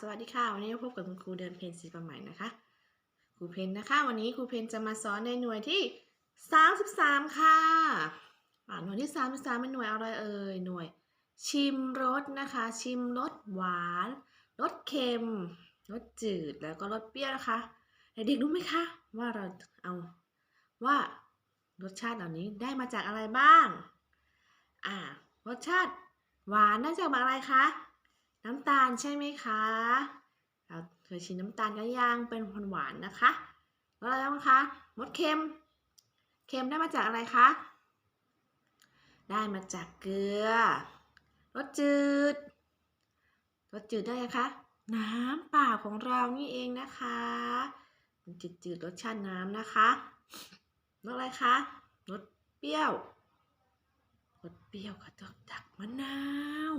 สวัสดีค่ะ วันนี้พบกับคุณครูเดินเพนสีประใหม่นะคะ ครูเพนนะคะ วันนี้ครูเพนจะมาสอนในหน่วยที่ 33 ค่ะอ่าหน่วยที่ 33เป็นหน่วยอะไรเอ่ย หน่วย ชิมรสนะคะ ชิมรสหวาน รสเค็ม รสจืด แล้วก็รสเปรี้ยวนะคะ เด็กๆรู้ไหมคะ ว่าเราเอาว่ารสชาติเหล่านี้ได้มาจากอะไรบ้าง อ่ารสชาติหวานได้จากอะไรคะ น้ำตาลใช่ไหมคะเราเคยชิมน้ำตาลกันยังเป็นหวานๆนะคะ แล้วอะไรบ้างคะรสเค็ม เค็มได้มาจากอะไรคะ ได้มาจากเกลือ รสจืด รสจืดได้ไงคะ น้ำเปล่าของเรานี่เองนะคะมันจืดๆรสชาติน้ำนะคะรสอะไรคะ รสเปรี้ยว รสเปรี้ยวก็จะจากมะนาว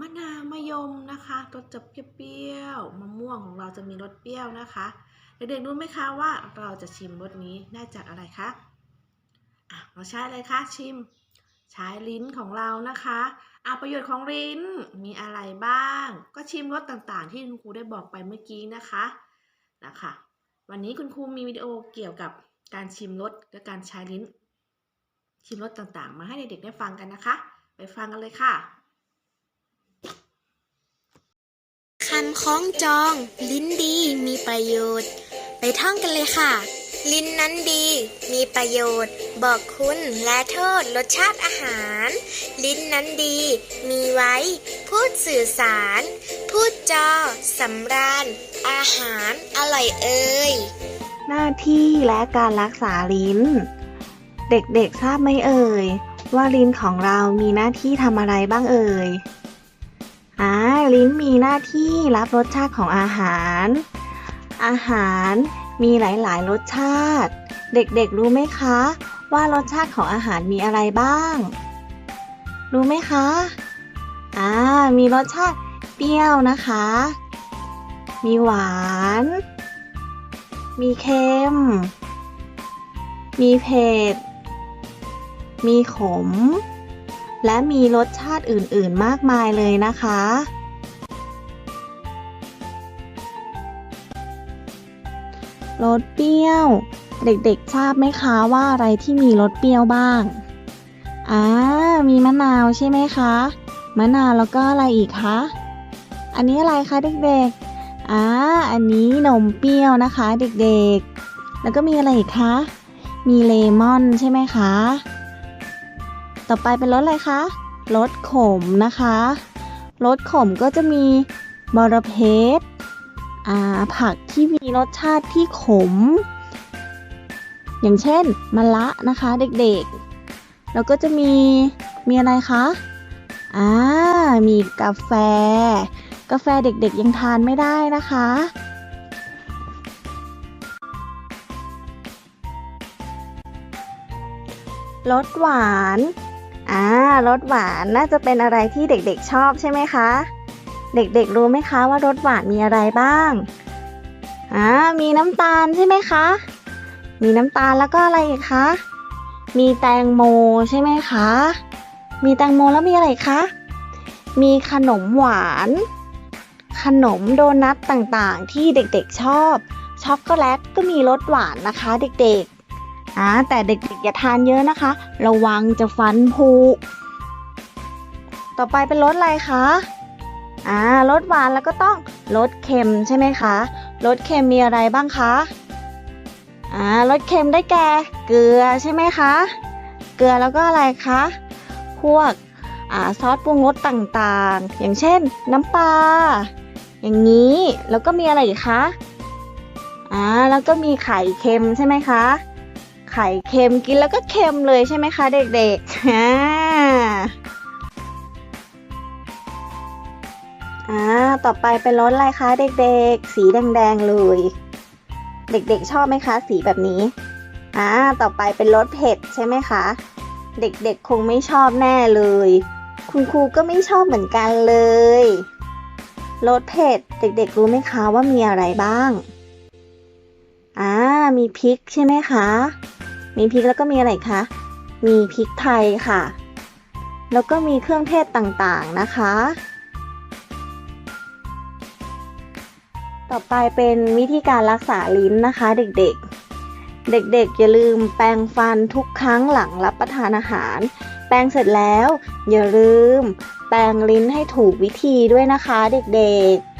มะนาวมะยมนะคะรสจะเปรี้ยวๆมะม่วงของเราจะมีรสเปรี้ยวนะคะเด็กๆรู้ไหมคะว่าเราจะชิมรสนี้ได้จากอะไรคะอะเราใช้อะไรคะชิม ใช้ลิ้นของเรานะคะอะประโยชน์ของลิ้นมีอะไรบ้าง ก็ชิมรสต่างๆ ที่คุณครูได้บอกไปเมื่อกี้นะคะนะคะ วันนี้คุณครูมีวิดีโอเกี่ยวกับการชิมรสและการใช้ลิ้น ชิมรสต่างๆ มาให้เด็กๆได้ฟังกันนะคะ ไปฟังกันเลยค่ะ คำคล้องจอง ลิ้นดีมีประโยชน์ ไปท่องกันเลยค่ะ ลิ้นนั้นดี มีประโยชน์ บอกคุณและโทษรสชาติอาหาร ลิ้นนั้นดี มีไว้ พูดสื่อสาร พูดจอสำราญ อาหาร อร่อยเอ่ยหน้าที่และการรักษาลิ้น เด็กๆทราบไหมเอ่ย ว่าลิ้นของเรามีหน้าที่ทำอะไรบ้างเอ่ย อ่าลิ้นมีหน้าที่รับรสชาติของอาหาร อาหารมีหลาย ๆ รสชาติ เด็กๆรู้ไหมคะ ว่ารสชาติของอาหารมีอะไรบ้าง รู้ไหมคะ อ่า มีรสชาติเปรี้ยวนะคะ มีหวาน มีเค็ม มีเผ็ด มีขม และมีรสชาติอื่น ๆ มากมายเลยนะคะ รสเปรี้ยว เด็กๆ ทราบไหมคะว่าอะไรที่มีรสเปรี้ยวบ้าง อ่า มีมะนาวใช่ไหมคะ มะนาวแล้วก็อะไรอีกคะ อันนี้อะไรคะเด็กๆ อ่า อันนี้นมเปรี้ยวนะคะเด็กๆ แล้วก็มีอะไรอีกคะ มีเลมอนใช่ไหมคะ ต่อไปเป็นรสอะไรคะรสขมนะคะรสขมก็จะมีบอระเพ็ดผักที่มีรสชาติที่ขม อย่างเช่นมะละนะคะเด็กๆ แล้วก็จะมีมีอะไรคะอ่ามีกาแฟ กาแฟเด็กๆยังทานไม่ได้นะคะรสหวาน อ่ารสหวานน่าจะเป็นอะไรที่เด็กๆชอบใช่ไหมคะ เด็กๆรู้ไหมคะว่ารสหวานมีอะไรบ้างอ่ามีน้ำตาลใช่ไหมคะ มีน้ำตาลแล้วก็อะไรอีกคะ มีแตงโมใช่ไหมคะ มีแตงโมแล้วมีอะไรคะ มีขนมหวาน ขนมโดนัทต่างๆ ที่เด็กๆชอบ ช็อกโกแลตก็มีรสหวานนะคะ เด็กๆ อ่าแต่เด็กๆอย่าทานเยอะนะคะ ระวังจะฟันผุ ต่อไปเป็นรสอะไรคะ อ่ารสหวานแล้วก็ต้องรสเค็มใช่ไหมคะ รสเค็มมีอะไรบ้างคะ อ่ารสเค็มได้แก่เกลือใช่ไหมคะ เกลือแล้วก็อะไรคะ พวกอ่าซอสปรุงรสต่างๆ อย่างเช่น น้ำปลา อย่างนี้ แล้วก็มีอะไรอีกคะ อ่า แล้วก็มีไข่เค็มใช่ไหมคะ ไข่เค็มกินแล้วก็เค็มเลยใช่ไหมคะเด็กๆอ่าอ่าต่อไปเป็นรสอะไรคะเด็กๆ สีแดงๆเลย เด็กๆชอบไหมคะ สีแบบนี้อ่าต่อไปเป็นรสเผ็ดใช่ไหมคะ เด็กๆคงไม่ชอบแน่เลย คุณครูก็ไม่ชอบเหมือนกันเลยรสเผ็ดเด็กๆรู้ไหมคะว่ามีอะไรบ้างอ่ามีพริกใช่ไหมคะ มีพริกแล้วก็มีอะไรคะ มีพริกไทยค่ะ แล้วก็มีเครื่องเทศต่างๆนะคะ ต่อไปเป็นวิธีการรักษาลิ้นนะคะ เด็กๆ เด็กๆ อย่าลืมแปรงฟันทุกครั้งหลังรับประทานอาหาร แปรงเสร็จแล้ว อย่าลืม แปรงลิ้นให้ถูกวิธีด้วยนะคะ เด็กๆ